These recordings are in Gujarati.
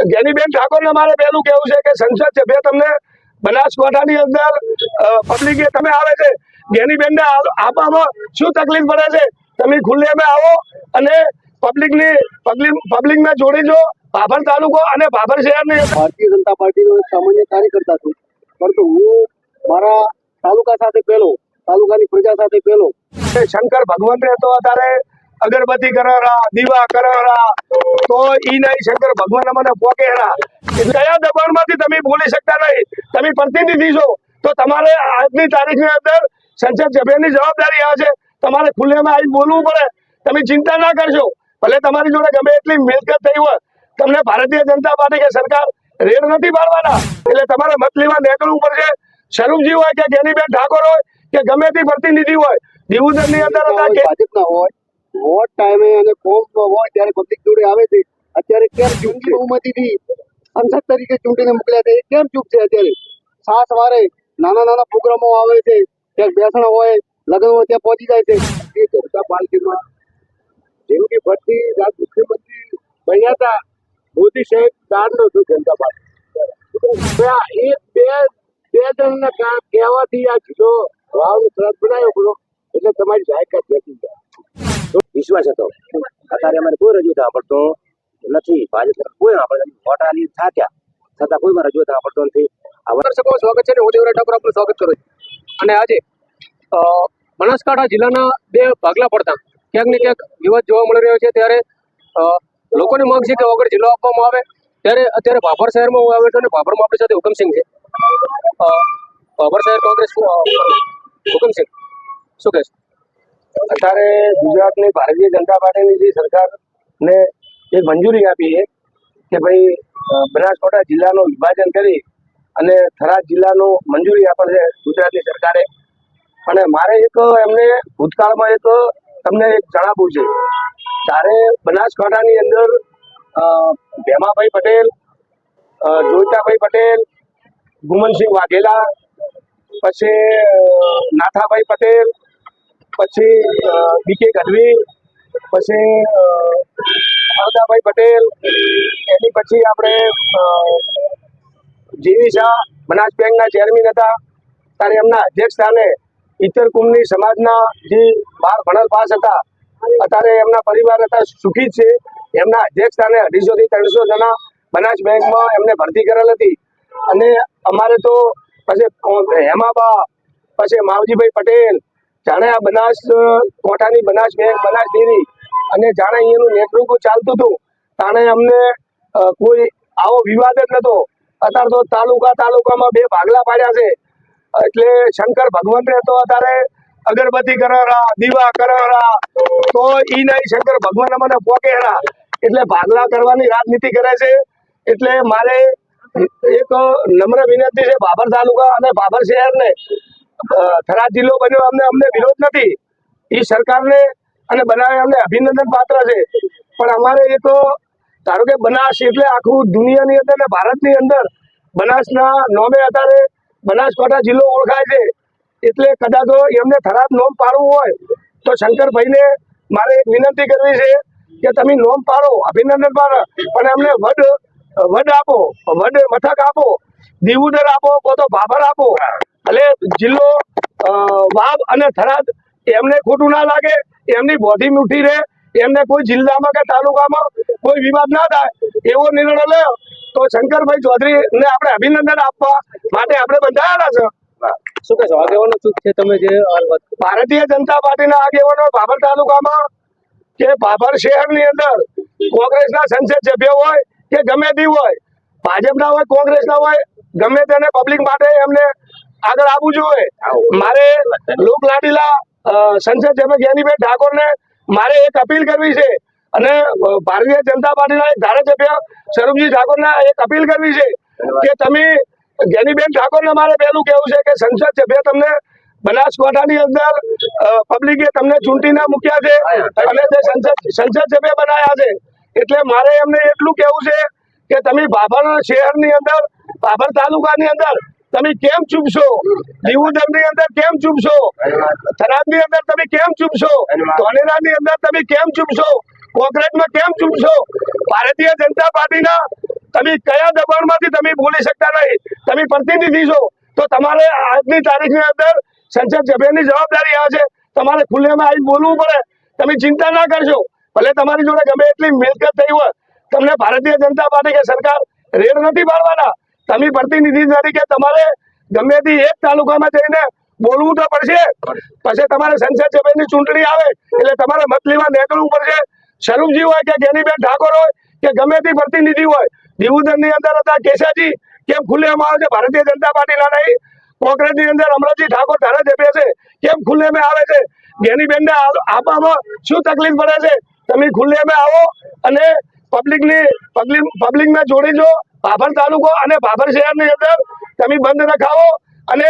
જ્ઞાનીબેન ઠાકોરને મારે પહેલું કેવું છે કે સંસદ સભ્ય તમને બનાસકાંઠાની અંદર પબ્લિક તમે આવે છે જેનીબેનને આપવામાં શું તકલીફ પડે છે? તમે ખુલ્લેમાં આવો અને પબ્લિકની પબ્લિક પબ્લિકને જોડી જો ભાભર તાલુકો અને ભાભર શહેરની. ભારતીય જનતા પાર્ટીનો એક સામાન્ય કાર્યકર્તા છું. પરંતુ હું મારા તાલુકા સાથે પહેલો તાલુકાની પ્રજા સાથે પહેલો. શંકર ભગવાન રહેતો તો અત્યારે અગરબત્તી કરારા દીવા કરારા તો ઈ નહીં શંકર ભગવાન મને પોકેરા કયા દબાણમાંથી તમે બોલી શકતા નહીં. તમે પ્રતિનિધિ છો. તો તમારે આજની તારીખની અંદર સંસદ સભ્યની જવાબદારી આવે છે. તમારે ખુલ્લેમાં આવી બોલવું પડે. તમે ચિંતા ના કરશો. ભલે તમારી જોડે ગમે એટલી મિલકત થઈ હોય. તમને ભારતીય જનતા પાર્ટી કે સરકાર રેડ નથી પાડવાના. એટલે તમારે મત લેવા નીકળવું પડશે. સ્વરૂપજી હોય કે જ્ઞાનીબેન ઠાકોર હોય કે ગમે તે પ્રતિનિધિ હોય દિવોદરની અંદર હતા કે હોય વોટ ટાઈમે અને કોમ હોય ત્યારે પબ્લિક જોડે આવે છે. અત્યારે કેમ ચૂંટણી બહુમતીથી સંસદ તરીકે ચૂંટીને મોકલ્યા છે? એ કેમ ચૂપ છે અત્યારે? સાત વારે નાના નાના પ્રોગ્રામો આવે છે. ક્યાંક બેસણ હોય લગ્ન હોય ત્યાં પહોંચી જાય છે. એ જનતા પાર્ટીમાં જેવું કે ભટ્ટી રાજ મુખ્યમંત્રી બન્યા હતા. મોદી સાહેબ દાનનો હતું જનતા પાર્ટી. એક બે બે જણના કહેવાથી આ જુદો ભાવનો સરહદ બનાવ્યો એટલે તમારી લાયકાત નથી વિશ્વાસ હતો. અત્યારે અમારે કોઈ રજૂ સાંભળતો નથી. ભાજપ કોઈ આપણે વોટ આલી થાક્યા. છતાં કોઈ રજૂ સાંભળતો નથી. દર્શકો સ્વાગત છે હું દેવરાજ ઠાકોર આપનું સ્વાગત કરું અને આજે બનાસકાંઠા જિલ્લાના બે ભાગલા પડતા. ક્યાંક ને ક્યાંક વિવાદ જોવા મળી રહ્યો છે. ત્યારે લોકોની માંગ છે કે વગર જિલ્લો આપવામાં આવે. ત્યારે અત્યારે ભાભર શહેરમાં હું આવ્યો છું અને ભાભરમાં આપણી સાથે હુકમસિંહ છે. ભાભર શહેર કોંગ્રેસ હુકમસિંહ શું કહેશો? અત્યારે ગુજરાતની ભારતીય જનતા પાર્ટીની જે સરકારને એક મંજૂરી આપી છે કે ભાઈ બનાસકાંઠા જિલ્લાનું વિભાજન કરી અને થરાદ જિલ્લાનું મંજૂરી આપે છે ગુજરાતની સરકારે. અને મારે એક એમને ભૂતકાળમાં એક તમને એક જણાવવું છે. ત્યારે બનાસકાંઠાની અંદર ભેમાભાઈ પટેલ જોઈતાભાઈ પટેલ, ગુમનસિંહ વાઘેલા, પછી નાથાભાઈ પટેલ પછી બીકે ગઢવી પછી હરદાભાઈ પટેલ, એની પછી આપણે જીવી શાહ, બનાસ બેંકના ચેરમેન હતા. ત્યારે એમના અધ્યક્ષ સ્થાને ઇતર કુંભની સમાજના જે બાર ભણેલ પાસ હતા, અત્યારે એમના પરિવાર હતા સુખી છે. એમના અધ્યક્ષ સ્થાને અઢીસોથી ત્રણસો જણા બનાસ બેંકમાં એમને ભરતી કરેલ હતી. અને અમારે તો, પછી હેમાબા, પછી, માવજીભાઈ પટેલ જાણે આ બનાસ કોઠાની બનાસ બેંક બનાસ ડેરી અને જાણે અહીંયાનું નેતૃત્વ ચાલતું હતું. તાણે અમને કોઈ આવો વિવાદ જ નતો અત્યારે તો તાલુકા તાલુકામાં બે ભાગલા પાડ્યા છે. એટલે શંકર ભગવાનને તો અત્યારે અગરબત્તી કરારા દીવા કરારા તો ઈ નહીં, શંકર ભગવાન અમને પોકે એટલે ભાગલા કરવાની રાજનીતિ કરે છે. એટલે મારે એક નમ્ર વિનંતી છે, બાબર તાલુકા અને બાબર શહેરને થરાદ જિલ્લો બન્યો, અમને અમને વિરોધ નથી. એ સરકારને અને બનાવે અમને અભિનંદન પાત્ર છે. પણ અમારે એ તો, ધારો કે બનાસ એટલે આખું દુનિયાની અંદર ને ભારતની અંદર, બનાસના નોમે અત્યારે બનાસકાંઠા જિલ્લો ઓળખાય છે. એટલે કદાચ એમને થરાદ નોમ પાડવું હોય, તો શંકરભાઈને મારે એક વિનંતી કરવી છે કે તમે નોમ પાડો, અભિનંદન પાડો, પણ એમને વડ વડ આપો, વડ મથક આપો દીવુદર આપો કો તો ભાભર આપો. એટલે જિલ્લો વાવ અને થરાદ એમને ખોટું ના લાગે એમની બોધી મીઠી રહે એમને કોઈ જિલ્લામાં કે તાલુકામાં કોઈ વિવાદ ના થાય એવો નિર્ણય લે તો શંકરભાઈ ચૌધરી ને આપણે અભિનંદન આપવા માટે આપણે બંધાયેલા છે. શું કહેશો આગેવાનો ચૂક છે તમે જે હાલ વાત ભારતીય જનતા પાર્ટીના આગેવાનો બાબર તાલુકામાં કે બાબર શહેરની અંદર કોંગ્રેસના સંસદ સભ્ય હોય કે ગમે તે હોય ભાજપના હોય કોંગ્રેસના હોય ગમે તેને પબ્લિક માટે એમને આગળ આવવું જોઈએ. મારે લોક લાડીલા સંસદ સભ્ય જ્ઞાનીબેન ઠાકોરને મારે એક અપીલ કરવી છે અને ભારતીય જનતા પાર્ટીના એક ધારાસભ્ય સ્વરૂપજી ઠાકોરને એક અપીલ કરવી છે કે તમે જ્ઞાનીબેન ઠાકોરને મારે પહેલું કહેવું છે કે સંસદ સભ્ય તમને બનાસકાંઠાની અંદર પબ્લિકે તમને ચૂંટીને મૂક્યા છે અને તે સંસદ સંસદ સભ્ય બનાયા છે. એટલે મારે એમને એટલું કહેવું છે કે તમે બાબર શહેરની અંદર બાબર તાલુકાની અંદર તમે કેમ ચૂપશો? દીવુદરની અંદર કેમ ચૂપશો? થરાદની અંદર તમે કેમ ચૂપશો? ધોલેરાની અંદર તમે કેમ ચૂપશો? કોંગ્રેસમાં કેમ ચૂપશો? ભારતીય જનતા પાર્ટીના તમે કયા દબાણમાંથી તમે બોલી શકતા નહીં? તમે પ્રતિનિધિ છો. તો તમારે આજની તારીખની અંદર સંસદ સભ્યની જવાબદારી આવે છે. તમારે ખુલ્લેમાં આવી બોલવું પડે. તમે ચિંતા ના કરશો. ભલે તમારી જોડે ગમે એટલી મિલકત થઈ હોય. તમને ભારતીય જનતા પાર્ટી કે સરકાર રેડ નથી પાડવાના. તમે પ્રતિનિધિ તરીકે તમારે ગમે તે એક તાલુકામાં જઈને બોલવું તો પડશે. પછી તમારે સંસદ સભ્યની ચૂંટણી આવે, એટલે તમારે મત લેવા નીકળવું પડશે. સ્વરૂપજી હોય કે ગેનીબેન ઠાકોર હોય કે ગમે તે પ્રતિનિધિ હોય દીવુદરની અંદર હતા કેશાજી કેમ ખુલ્લેમાં આવે છે? ભારતીય જનતા પાર્ટીના નહીં. કોંગ્રેસની અંદર અમરજી ઠાકોર ધારાસભ્ય છે. કેમ ખુલ્લેમાં આવે છે? ગેનીબેન ને આપવામાં શું તકલીફ પડે છે? તમે ખુલ્લેમાં આવો અને પબ્લિકની પબ્લિક પબ્લિક ને જોડી જો ભાભર તાલુકો અને ભાભર શહેરની અંદર તમે બંધ રખાવો અને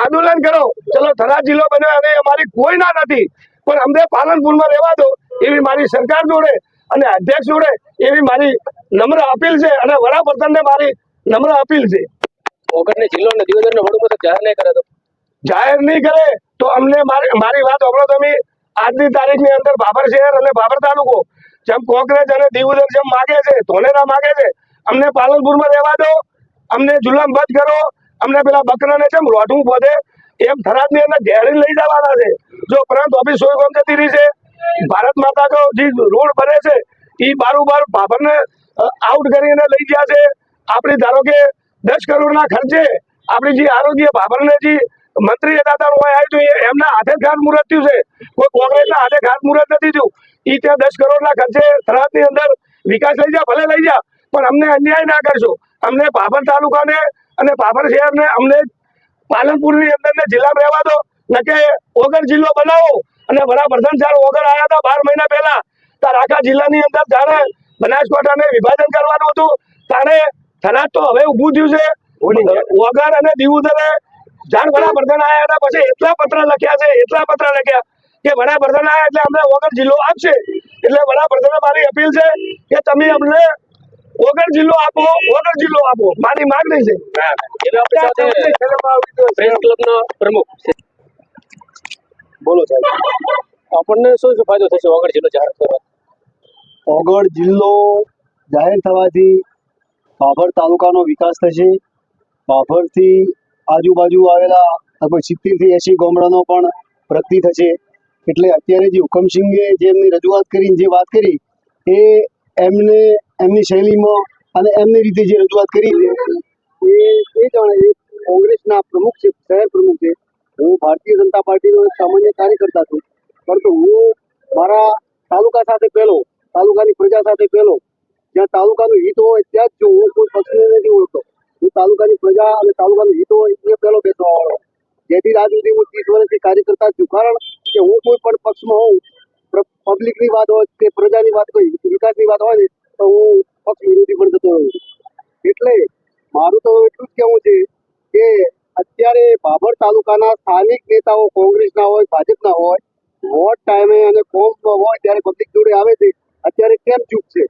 આંદોલન કરો. ચલો થરાદ જિલ્લો બન્યો અને અમારી કોઈ ના નથી. પણ અમને પાલનપુરમાં રહેવા દો એવી મારી સરકાર જોડે અને અધ્યક્ષ જોડે એવી મારી નમ્ર અપીલ છે અને વડાપ્રધાનને મારી નમ્ર અપીલ છે. વગરને જિલ્લો અને દિવસને વડું જાહેર નહીં કરે તો? જાહેર નહીં કરે તો અમને મારી વાત સાંભળો તમે. આજની તારીખની અંદર બાબર શહેર અને બાબર તાલુકો જેમ કોંગ્રેસ અને દીવદર જેમ માગે છે ધોલેરા માગે છે અમને પાલનપુરમાં રહેવા દો અમને જુલામ બંધ કરો અમને પેલા બકરાને જેમ રોઢવું બધે એમ થરાદની અંદર ઘેરી લઈ જવાના છે. જો પ્રાંત ઓફિસ સોયગામ જતી રહી છે ભારત માતા કો જે રોડ બને છે એ બારોબાર ભાભરને આઉટ કરીને લઈ ગયા છે. આપણી ધારો કે દસ કરોડના ખર્ચે આપણી જે આરોગ્ય ભાભરને જે મંત્રી હતા ત્યાં હોય આવ્યું હતું, એ એમના હાથે ખાત મુહૂર્ત થયું છે. કોઈ કોંગ્રેસના હાથે ખાત મુહૂર્ત નથી થયું. ઈ ત્યાં દસ કરોડના ખર્ચે થરાદની અંદર વિકાસ લઈ જા ભલે લઈ જા પણ અમને અન્યાય ના કરશો. અમને ભાભર તાલુકાને અને ભાભર શહેરને અમને પાલનપુરની અંદર ને જિલ્લામાં રહેવા દો. નકે ઓગર જિલ્લો બનાવો. અને વડાપ્રધાન જ્યારે ઓગર આવ્યા હતા બાર મહિના પહેલા. તાર આખા જિલ્લાની અંદર જાણે બનાસકાંઠાને વિભાજન કરવાનું હતું. તારે થરાદ તો હવે ઊભું થયું છે. ઓગર અને દીવુદરે જાણ વડાપ્રધાન આવ્યા હતા. પછી એટલા પત્ર લખ્યા છે એટલા પત્ર લખ્યા કે વડાપ્રધાન આવ્યા એટલે અમને ઓગર જિલ્લો આપશે. એટલે વડાપ્રધાને મારી અપીલ છે કે તમે અમને વગર જિલ્લો આપો વગર જિલ્લો આપો. મારી માગણી છે. એવી આપણી સાથે પ્રેસ ક્લબના પ્રમુખ બોલો સાહેબ. આપણને શું શું ફાયદો થશે વગર જિલ્લો જાહેર કરવા ઓગળ જિલ્લો જાહેર થવાથી બાભર તાલુકાનો વિકાસ થશે. બાભરથી આજુબાજુ આવેલા લગભગ સિત્તેરથી એંશી ગામડાનો પણ પ્રગતિ થશે. એટલે અત્યારે જે હુકમસિંહે જે એમની રજૂઆત કરીને જે વાત કરી એ એમને, એમની શૈલીમાં અને એમની રીતે જે રજૂઆત કરી છે, એ એ જાણે કોંગ્રેસના પ્રમુખ છે, શહેર પ્રમુખ છે, હું ભારતીય જનતા પાર્ટીનો સામાન્ય કાર્યકર્તા છું. પરંતુ હું મારા તાલુકા સાથે પહેલો, તાલુકાની પ્રજા સાથે પહેલો. જ્યાં તાલુકાનું હિત હોય ત્યાં જ જો હું કોઈ પક્ષને નથી ઓળખતો. હું તાલુકાની પ્રજા અને તાલુકાનું હિત હોય એ પહેલો બેસવા વાળો. જેથી આજ સુધી હું ત્રીસ વર્ષથી કાર્યકર્તા છું. કારણ કે હું કોઈ પણ પક્ષમાં હોઉં પબ્લિકની વાત હોય કે પ્રજાની વાત હોય વિકાસની વાત હોય ને, તો હું પક્ષ વિરોધી પણ જતો હોઉં એટલે મારું તો એટલું જ કહેવું છે કે અત્યારે બાબર તાલુકાના સ્થાનિક નેતાઓ કોંગ્રેસના હોય, ભાજપના હોય, વોટ ટાઈમે અને કોમ હોય ત્યારે પબ્લિક જોડે આવે છે, અત્યારે કેમ ચૂપ છે?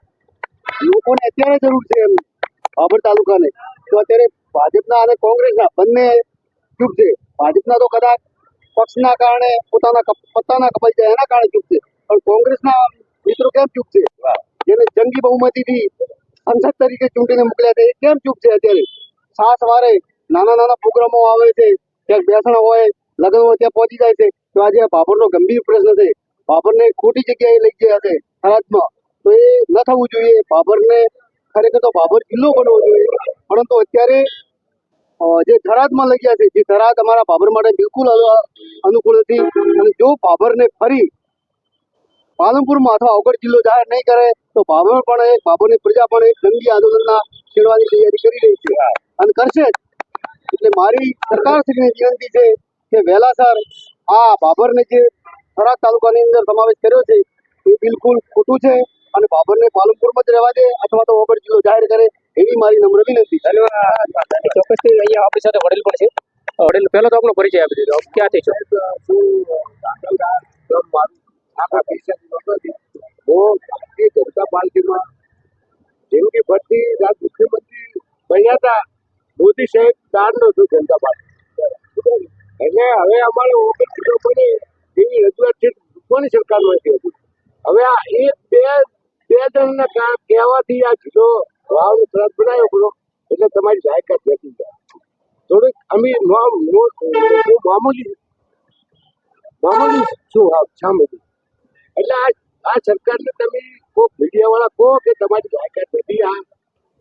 લોકોને અત્યારે જરૂર છે એમ બાબર તાલુકાને. તો અત્યારે ભાજપના અને કોંગ્રેસના બંને ચૂપ છે. ભાજપના તો કદાચ પક્ષના કારણે પોતાના પત્તાના કપાઈ જાય એના કારણે છે પણ કોંગ્રેસના મિત્રો કેમ છે જેને જંગી બહુમતીથી સંસદ તરીકે ચૂંટીને મોકલ્યા છે, એ કેમ છે અત્યારે? સાત વારે નાના નાના પ્રોગ્રામો આવે છે ક્યાંક બેસણા હોય, લગ્ન હોય, ત્યાં પહોંચી જાય છે, તો આજે બાબરનો ગંભીર પ્રશ્ન છે. બાબરને ખોટી જગ્યાએ લઈ ગયા છે થરાદમાં તો એ ન થવું જોઈએ. બાબરને ખરેખર તો બાબર જિલ્લો બનવો જોઈએ. પરંતુ અત્યારે જે થરાદમાં લઈ ગયા છે, જે થરાદ અમારા બાબર માટે બિલકુલ અનુકૂળ નથી. અને જો બાબરને ફરી પાલનપુરમાં અથવા અવગઢ જિલ્લો જાહેર નહીં કરે, તો બાબર પણ એક, બાબરની પ્રજા પણ એક જંગી આંદોલનના છેડવાની તૈયારી કરી રહી છે. અને કરશે એટલે મારી સરકારશ્રીને વિનંતી છે કે વહેલાસર આ બાબરને જે થરાદ તાલુકાની અંદર સમાવેશ કર્યો છે, એ બિલકુલ ખોટું છે. અને બાબરને પાલનપુરમાં જ રહેવા દે, અથવા તો અવગઢ જિલ્લો જાહેર કરે. એવી મારી નમ્ર વિનંતી. છે ચોક્કસથી અહીંયા આપણી સાથે વડીલ પણ છે. વડીલ પહેલો તો આપનો પરિચય આપી દીધો. ક્યાંથી છો? જનતા પાર્ટીમાં જેમકે ભટ્ટી રાજ મુખ્યમંત્રી બન્યા હતા મોદી સાહેબ દાન નો છું જનતા પાર્ટી. એટલે હવે અમારે ઓગણ કિલો બને એવી રજૂઆત છે કોની સરકારમાંથી હતી? હવે આ એક બે બે જણના કા- કહેવાથી આ જિલ્લો વાવને ખરાબ બનાવ્યો બધો એટલે તમારી જાયકાત બેસી જાય. થોડીક અમે મામૂલી મામૂલી શું છું સામે એટલે આ આ સરકારને તમે કોક મીડિયા વાળા કહો કે તમારી જાયકાત નથી આ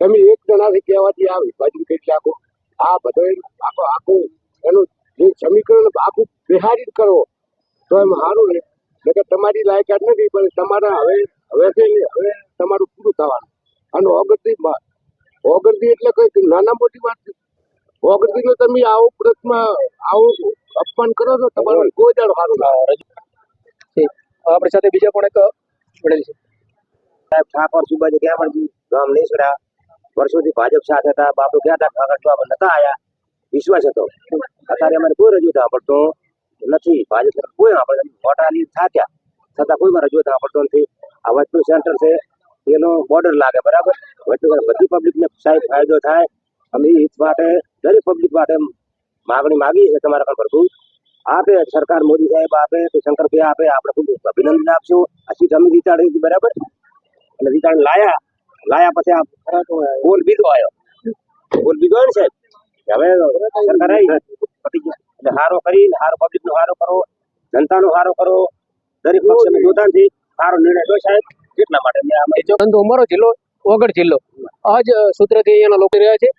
તમે એક જણાથી કહેવાથી આ વિભાજન કરી નાખો. આ બધો આખો આખું એનું જે સમીકરણ આખું બિહારી કરો, તો એમ સારું રહે. કે તમારી લાયકાત નથી, પણ તમારા હવે હવે હવે તમારું પૂરું થવાનું. અને ઓગણત્રીસમાં ઓગણત્રીસ એટલે કઈ નાના મોટી વાત. ઓગણત્રીસ નો તમે આવું પ્રશ્ન આવું અપમાન કરો છો તમારો કોઈ દાડો સારું ના. આપણી સાથે બીજા પણ એક મળેલ છે. સાહેબ ઠાકોર સુબાજી ક્યાં પણ ગામ નેસડા. વર્ષોથી ભાજપ સાથે હતા બાપુ ક્યાં હતા કાગળ તો આપણે નતા આવ્યા વિશ્વાસ હતો. અત્યારે અમારે કોઈ રજૂ સાંભળતો. નથી. ભાજપ કોઈ આપણે મોટા થાક્યા. છતાં કોઈ રજૂ સાંભળતો નથી. આ વચનું સેન્ટર છે. એનો બોર્ડર લાગે, બરાબર? એટલે બધી પબ્લિકને સાહેબ ફાયદો થાય. અમે હિત માટે, દરેક પબ્લિક માટે માગણી માગી છે તમારા પર પ્રભુ આપે, સરકાર મોદી સાહેબ આપે, તો શંકરભાઈ આપે, આપણે ખૂબ અભિનંદન આપશું. આ સીટ અમે જીતાડી હતી બરાબર? અને જીતાડી લાયા. લાયા પછી આ બોલ બીજો આવ્યો. બોલ બીજો ને સાહેબ? હવે સરકાર આવી. એટલે હારો કરી, હારો પબ્લિક નો હારો કરો, જનતાનો હારો કરો. દરેક પક્ષને જોતાથી સારો નિર્ણય લો સાહેબ. એટલા માટે મેં આમાં પરંતુ અમારો જિલ્લો વગડ જિલ્લો. આ જ સૂત્રથી અહીંયાના લોકો રહ્યા છે.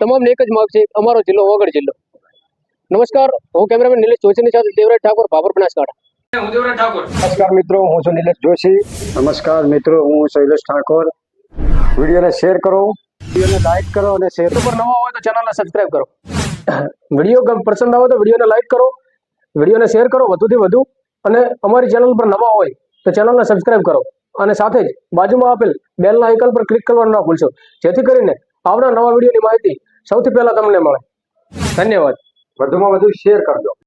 તમામને એક જ માગ છે અમારો જિલ્લો વગડ જિલ્લો. નમસ્કાર હું કેમેરામેન નિલેશ જોશીની સાથે દેવરાજ ઠાકોર ભાભર બનાસકાંઠા. હું નમસ્કાર મિત્રો હું છું નિલેશ જોશી. નમસ્કાર મિત્રો હું શૈલેષ ઠાકોર. વિડીયોને શેર કરો. વિડીયોને લાઈક કરો અને શેર પર નવા હોય તો ચેનલને સબસ્ક્રાઇબ કરો. વીડિયો ગમ- પસંદ આવે તો વિડીયોને લાઈક કરો. વિડીયોને શેર કરો વધુથી વધુ. અને અમારી ચેનલ પર નવા હોય તો ચેનલને સબસ્ક્રાઇબ કરો. અને સાથે જ બાજુમાં આપેલ બેલના આઇકન પર ક્લિક કરવાનું ના ભૂલશો. જેથી કરીને આવનાર નવા વિડીયોની માહિતી સૌથી પહેલા તમને મળે. ધન્યવાદ. વધુમાં વધુ શેર કરજો.